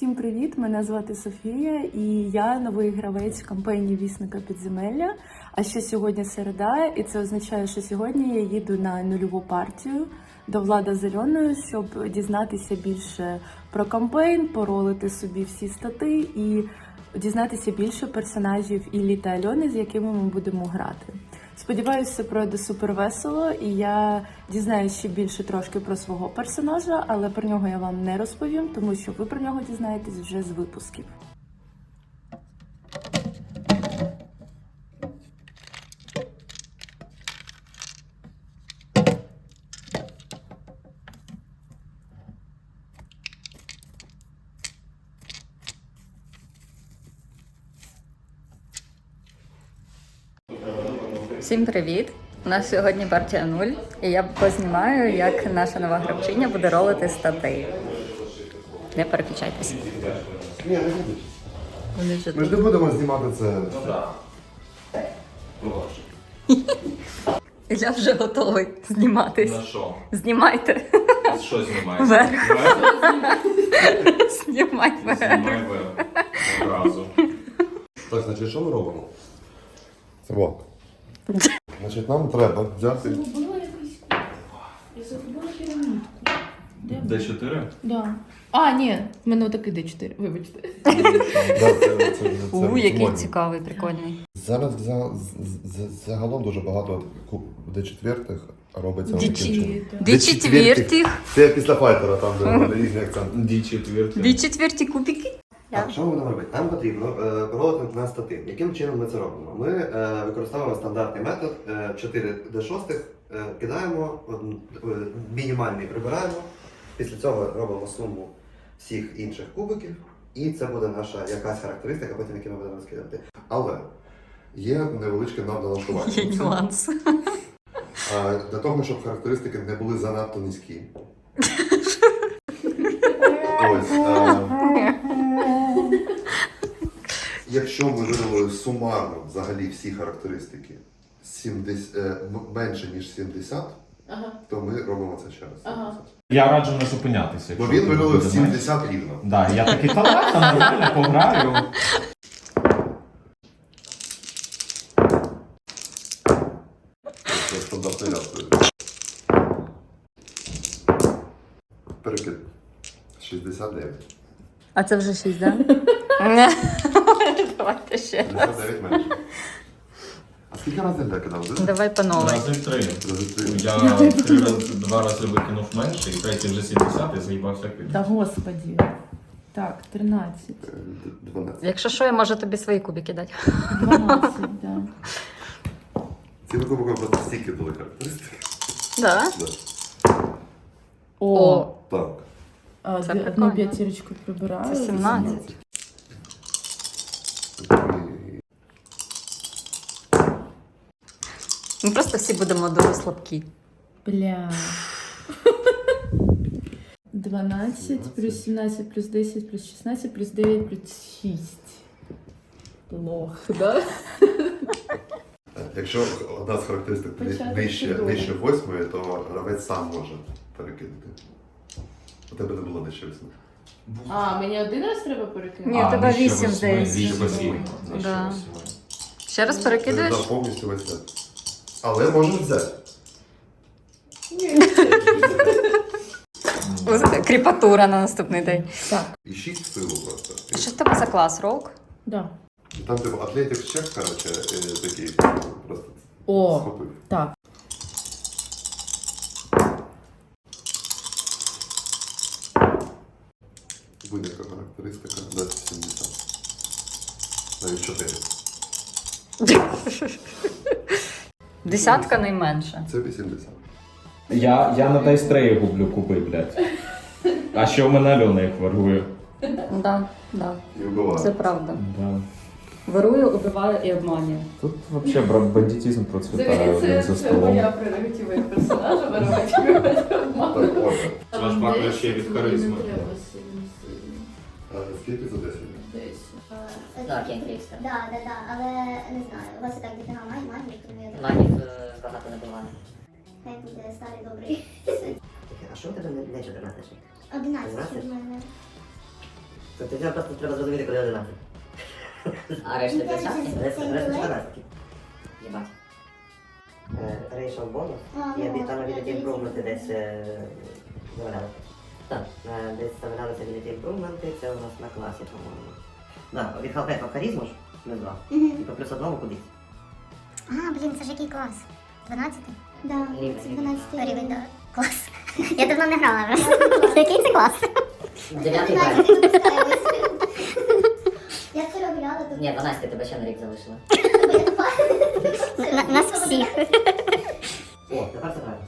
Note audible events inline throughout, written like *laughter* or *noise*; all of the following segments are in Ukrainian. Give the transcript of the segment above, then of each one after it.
Всім привіт! Мене звати Софія, і я новий гравець кампанії Вісника підземелля. А ще сьогодні середа, і це означає, що сьогодні я їду на нульову партію до влада зеленої, щоб дізнатися більше про кампейн, поролити собі всі стати і дізнатися більше персонажів Іллі та Альони, з якими ми будемо грати. Сподіваюся, пройде супер весело, і я дізнаюся ще більше трошки про свого персонажа, але про нього я вам не розповім, тому що ви про нього дізнаєтесь вже з випусків. Всім привіт! У нас сьогодні партія 0, і я познімаю, як наша нова гравчиня буде ролити статей. Не переключайтесь. Ні, не будуть. Вони вже Ми ж не будемо знімати це. *laughs* Ілля вже готовий зніматись. На що? Знімайте. Що знімаєш? Вверх. Знімай вверх. Знімай вверх. Одразу. Так, значить, що ми робимо? Це вот. Значить, нам треба взяти. Я загубила пірамідку. Д4? Да. А, ні, в мене такий Д4, вибачте. Да, це, це, це, У, який модно. цікавий, прикольний. Зараз за, з- з- загалом дуже багато куб Д4 робиться Ді- таким чином. Дві четвертих. Це після файтера, там де різні акценти. Д4. Дві четверті кубики. Так, що ми будемо робити? Нам потрібно е, проводити на статив. Яким чином ми це робимо? Ми е, використовуємо стандартний метод е, 4 d 6 е, кидаємо, е, мінімальний прибираємо. Після цього робимо суму всіх інших кубиків, і це буде наша якась характеристика, потім яку ми будемо розкидати. Але є невеличке налаштування. *laughs* Є нюанс. *laughs* А, Для того, щоб характеристики не були занадто низькі. *laughs* Ось. а, Якщо ми видали сумарно взагалі всі характеристики 70, е, менше ніж 70, то ми робимо це ще раз. 70. Я раджу не зупинятися. Бо він видалив 70 рівно. Да, я такий та ладно, нормально пограю. Це стандартний ряд. Перекид. 69. А це вже шість, так? *laughs* Давайте ще. 69 менше. А скільки разів я кидав? Один? Давай по новій. Рази три. Рази три. Я три рази, два рази викинув менше, і третій вже 70, і заїбався кидати. Та господі. Так, 13. Е, д- 12. Якщо що, я можу тобі свої кубики дати. 12, да. Ці викупи просто стільки були характеристики. Да? Да. О, Так. А, Це прикольно. одну п'ятірочку прибираю. Це 17. І- Ми просто всі будемо дуже слабкі. Бля. 12 плюс 17 плюс 10 плюс 16 плюс 9 плюс 6. Лох, да? Якщо одна з характеристик Початок чудовий. вище восьмої, то гравець сам може перекинути. У тебе не було вище восьми. А, мені один раз треба перекинути? Ні, у тебе вісім, здається. Нижче. Ще раз да, повністю весь. Але можеш взяти. Кріпатура на наступний день. Так, І 6 силу просто. Що в тебе за клас, Роук? да. Там типу Athletics check, коротше, е, такий просто О, схопив. так. Будь-яка характеристика дасть 70. Навіть 4. *laughs* Десятка найменше. Це 80. Я, я на Дайстреї гублю купи, блядь. А ще в мене Альона їх варгує. Да, да. І вбиває. Це правда. Да. Вирую, убиваю і обманюю. Тут вообще бра- бандитизм процвітає блін, за столом. прерогатива як персонажа виривати. Так, отже. Ваш бак ще від харизми. А Скільки за 10? Так, як Рікстер. Да, да, да, але не знаю. У вас і так дофіга має магії, тому я Магів е, багато не буває. хай буде старий добрий. А що у тебе не, не 14? 11 в мене. Тобто тебе просто треба зрозуміти, коли 11. А решта десятки? Решта решта 14. Їбать. Рейшал бонус. А, І ну, обі- там я ability дивлюсь. improvement десь е. Так, е, десь завалялися ability improvement, це у нас на класі, по-моєму. Да, від халпету в харізму ж, плюс 2. Мгм. І по плюс одному кудись. А, блін, це ж який клас? 12 Да, Рівень, це рівень. 12 рівень, да. Клас. Я давно не грала просто. Який це клас? Дев'ятий Б. 12 випускаємось. Я вчора гуляла, тут Ні, 12 тебе ще на рік залишила. На- Нас всіх. О, тепер це правильно.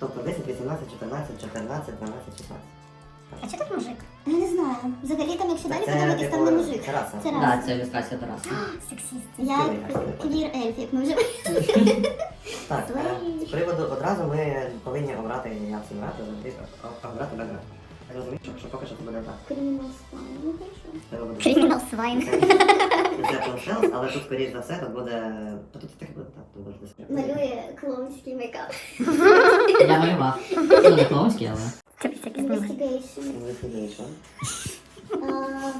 Тобто 10, 18, 14, 14, 12, 16. А чи тут мужик? Знаю. Взагалі там, якщо далі Це, подивитись, там не мужик. це раса. Це Так, це ілюстрація до раси. Сексіст. Я квір ельф, як ми вже *laughs* Так, е, з приводу одразу ми повинні обрати, як завжди о- обрати бекграунд. Я розумію, що, що поки що це буде так. Кримінал спам. Ну хорошо. Кримінал свайн. Це Conceals, але тут, скоріш за все, тут буде... Та тут так буде, так, тут буде. Малює клоунський мейкап. Я малював. Ну, не клоунський, але. Знімає. Investigation.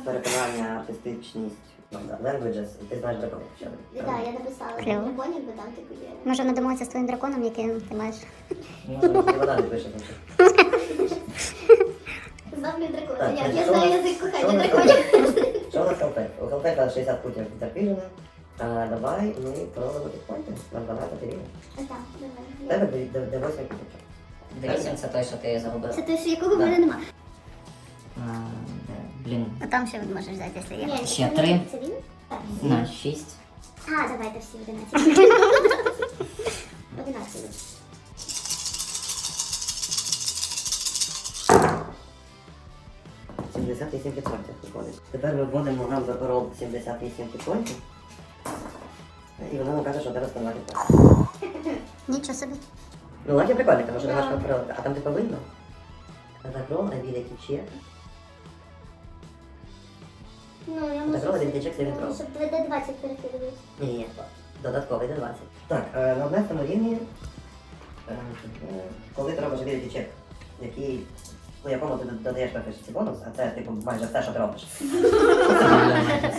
Переконання, артистичність. Ну, Languages, ти знаєш дракон. Що? Да, я написала Кльово. драконів, бо там типу є. Може ми домовитися з твоїм драконом, яким ти маєш. Може, і вода не пише. значить. Зловлю дракона. Так, Я, що знаю нас- язик що кохання нас драконів. Що у нас Хелпек? У Хелпека 60 путів терпіжено. А давай ми проводимо підпойти на 12 рівень. Так, давай. Тебе де 8 путів. Дивіться, це той, що ти загубила. Це той, що якого в мене нема. А, де? Блін. А там ще можеш взяти, якщо є. Ні, Ще це три. Це він? Так. На 6. А, давайте всі 11. 11. — 78 підпойнтів виходить. Тепер ми вводимо нам за парол 78 підпойнтів. І воно нам каже, що треба спинувати. Нічого собі. Ну, лаки прикольно, тому що не важко перелити. А там типу видно? Закрол, ability check. Ну, я Так, можу... робить дитячок я Севінтрол. можу д20 перекидувати. Ні, ні, додатковий до 20. Так, е, на 11 рівні, е, коли ти робиш ability check, який, у якому ти додаєш професійний бонус, а це типу майже все, що ти робиш.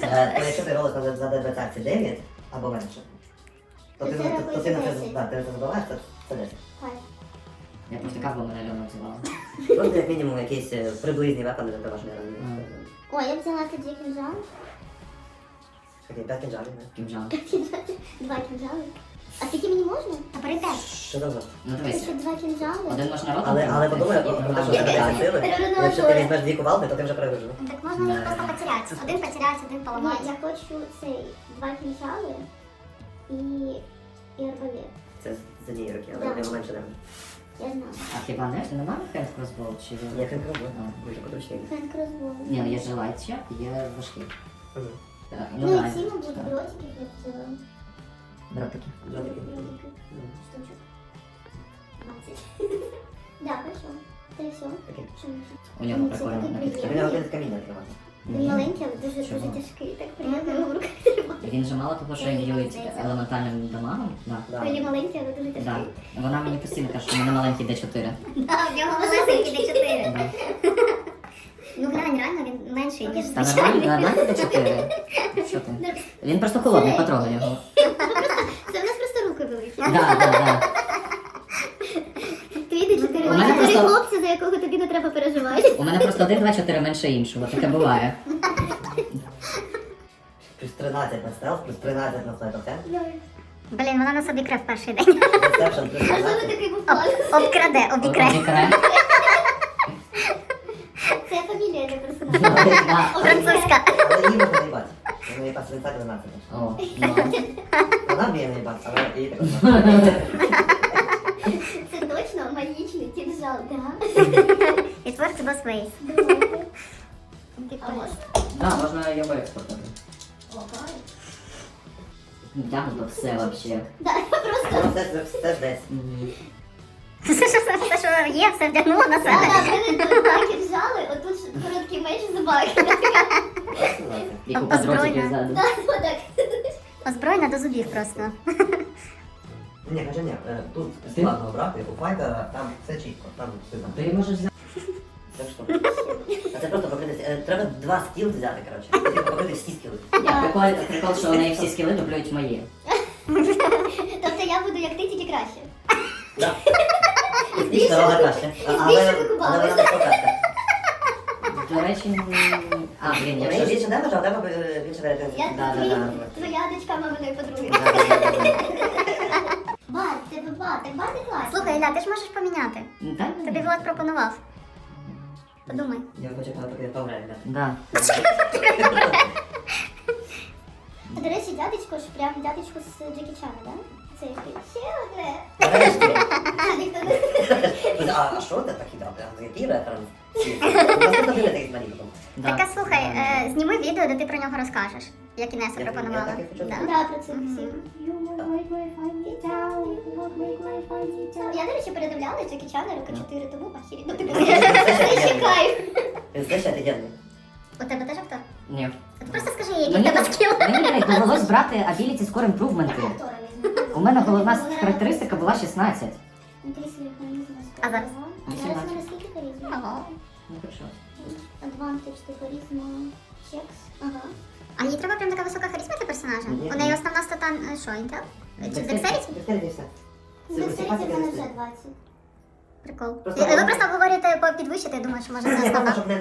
Е, То якщо ти ролиш на- за D20 9 або менше, то ти, Це на- то ти на це 10. да, ти на це забуваєш, це, це 10. Хай. Я просто каву мене Альона взяла. *laughs* Просто як мінімум якісь е, приблизні вепани для того, що не розумієш. О, я взяла тоді кінжал. Окей, 5 кінжалів, не? Кімжан. Два кінжали. А скільки мені можна? А паритет. Що за зон? Ну Ще дивися. два кінжали. Один можна ротом. Але, але подумай про про те, що це Так. сили. Перевернула Якщо ти візьмеш дві кувалди, то ти вже перевижив. Так можна їх просто потеряти. Один потеряти, один Ні, поламати. я хочу цей два кінжали і, і арбалет. Це з однієї руки, але Да. нього менше не. Я знаю. А хіба не? Ти немає хенд кросбол? Чи? Я конкретно, А. дуже подручний. Френк розбол. Ні, ну є же лайтче, є важкий. Мгм. Так, Ну Ну і да. ці, мабуть, дротики я б взяла. Дротики. Дротики. Дротики. Штучок. 20. *laughs* Да, хорошо. Та й все. Окей. Ми ще? У нього Ну, це прикольно такий напитки. А він один з каміння тримати. Він маленький, але дуже Чого? дуже тяжкий. Так приємно його в руках тримати. Він же мало того, що Я здається. елементальним дамагом. Да. Да. Хвилі маленький, але дуже Да. Вона мені постійно каже, що в мене маленький D4. А, в нього малесенький D4. Да. Ну глянь, реально він менший, ніж Та звичайний. нормально, нормально D4. Що ти? Він просто холодний, потрогай його. Це в нас просто руки великі. Да, да, да. Твій де чотири У мене чотири просто- за якого тобі не треба переживати. У мене просто 1, 2, 4 менше іншого, таке буває. Плюс 13 на стелс, плюс 13 на слайд офен. Блін, вона на собі крев перший день. Deception плюс А що ви 13. такий був Об- Обкраде, обікре. Обікре. Це фамілія для персонажа. Да. Французька. Але її можна наїбати. Вона наїбати 30 12. О, ну. Вона вміє наїбати, але її так. *laughs* Це точно магічний кінжал, так? It works both ways. А ось. Да, можна його експортувати. Тягнуто все вообще. Да, просто... Все, все, все десь. Все, що- все, що є, все вдягнуло на себе. да, в мене тут кінжали, отут меч собаки. Просто знаєте. І купа дротиків Озброєна. ззаду. Так, отак. Озброєна до зубів просто. Ні, хоча ні, е, тут складно обрати, у файтера там все чітко, там все Ти можеш взяти. Це що? А е, треба два скіл взяти, коротше. *laughs* Покрити всі скіли. Прикол, прикол, що у неї всі скіли дублюють мої. Тобто я буду як ти, тільки краще. Да. *laughs* Більш дорога краще. А- Але більше але вона не покажка. До речі, м, а, блін, я неї щось... більше демеджа, а у тебе е, більше. Я Да, да, да. твоя дочка маминої подруги. Бар, тебе бар, так бар не класний. Слухай, Ілля, ти ж можеш поміняти. Тобі Влад пропонував. Подумай. Я хочу поки да. Да. До речі, дядечко ж прям дядечко з Джекі Чана, да? Це який? ще одне. А, ніхто не А а що це такі дати? А Який референс? Наступно дивити їх мені потім. Так, а слухай, е, зніми відео, де ти про нього розкажеш, як Інеса Я- пропонувала. так і хочу Да. Да, про це Мгм. всі. Я, до речі, передивлялась Джекі Чана роки 4 тому, ахірі. Ну, це кайф. Знаєш, я офігенний. У тебе теж актор? Ні. Ти просто скажи, який в Мені, тебе скіл. мені довелось брати ability score improvement. У мене головна характеристика була 16. А зараз? Зараз у мене скільки харизми? Ага. Ну, хорошо. Advantage, ти харизма, чекс. Ага. А їй треба прям така висока харизма для персонажа? Ні. У неї основна стата, е, що, інтел? Чи дексеріті? Декстеріті все. Це в вже 20. Прикол. Просто Ви ви просто говорите по підвищити, я думаю, що може це Я основна. щоб не,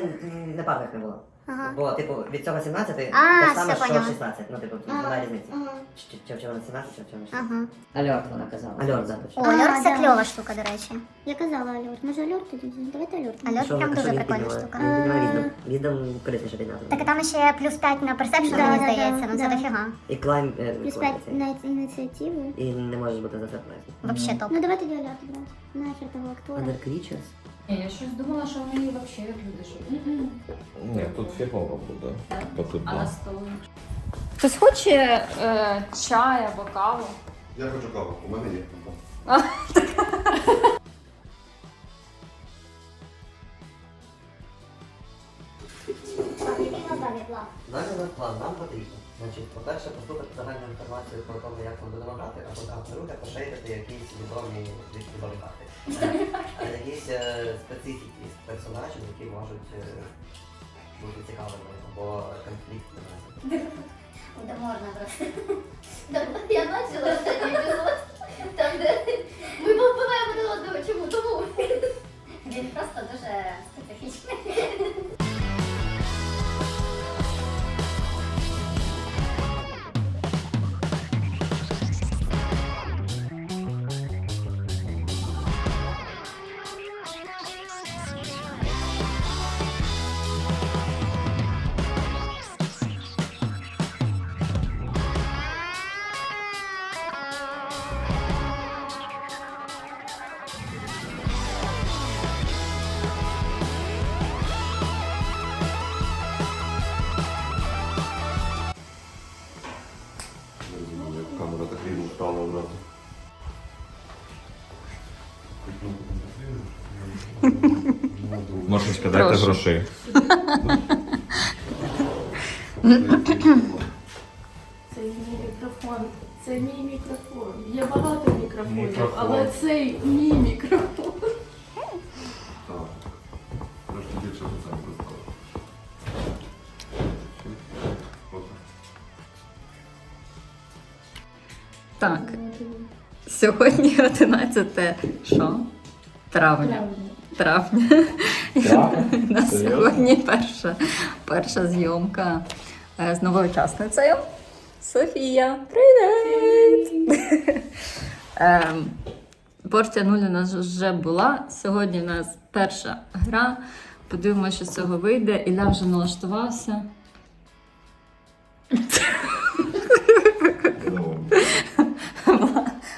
не парних не було. Ага. Бо, типу, від цього 17 А, ж саме, все що поняла. 16. Ну, типу, Ага. немає різниці. Ага. Чи, чи в чому 17, чи в чому 16. Ага. Альорт вона казала. Альор, да, точно. О, А, Альорт це да. кльова штука, до речі. Я казала Альорт. Може Альорт тоді взяти? Давайте Альорт. Альорт Що- прям що дуже він прикольна піднімає? штука. Він піднімає віздом. Віздом корисніше підняти. Так і там ще плюс 5 на персепшн, Да, мені да, здається, ну це да. дофіга. І клайм... е, Плюс клайм 5 цей. на ініціативу. І не можеш бути за це Вообще топ. Ну давай тоді Альорт брати. Нахер того актора. Under Creatures. Ні, я щось думала, що вони взагалі як люди живуть. Ні, тут фігово буде. По тобі. А на столі. Хтось хоче е, чай або каву? Я хочу каву, у мене є. Так, який у план? Далі план, нам потрібно. Значить, по-перше, послухати загальну інформацію про те, як ми будемо грати, а по- а по-друге, поширити якісь відомі відомі факти. *laughs* Е, е, специфіки персонажів, які можуть е, бути цікавими, або конфліктними. Да *laughs* можна просто. Я дайте грошей. Це мій мікрофон. Це мій мікрофон. Є багато мікрофонів, Мікрофон. але цей мій мікрофон. Так. Трошки більше за це стало. Так. Сьогодні 11 що? Травня. Травня. Нас сьогодні перша, перша зйомка е, з новою учасницею. Софія, привіт! Ем, Порція нуль у нас вже була. Сьогодні у нас перша гра. Подивимося, що з цього вийде. Ілля вже налаштувався.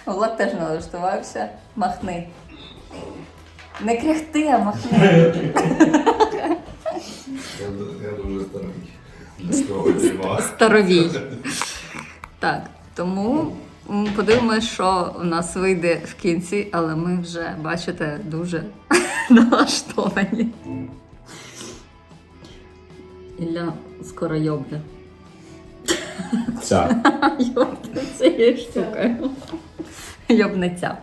Влад теж налаштувався. Махни. Не кряхти, а махни. Я, я дуже старий. Для цього. Старовій. Так, тому м, подивимось, що у нас вийде в кінці, але ми вже, бачите, дуже *laughs* налаштовані. Ілля скоро йобне. Ця. *laughs* Йобне цією штукою. Йобнеться.